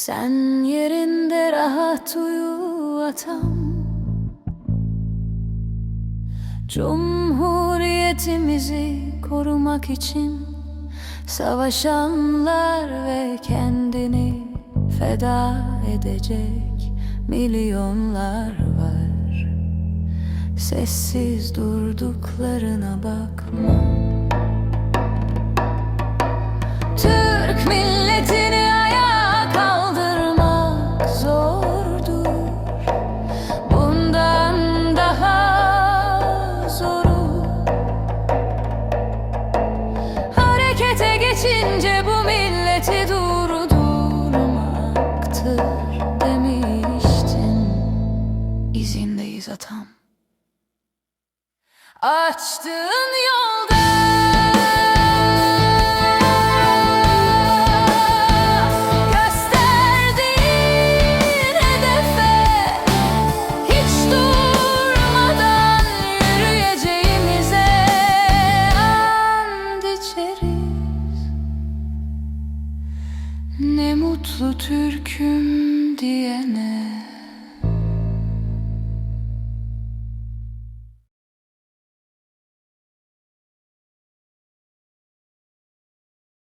Sen yerinde rahat uyu atam. Cumhuriyetimizi korumak için Savaşanlar ve kendini feda edecek milyonlar var. Sessiz durduklarına bakma demiştin. İzindeyiz atam. Açtığın yolda. Ne mutlu Türk'üm DNA.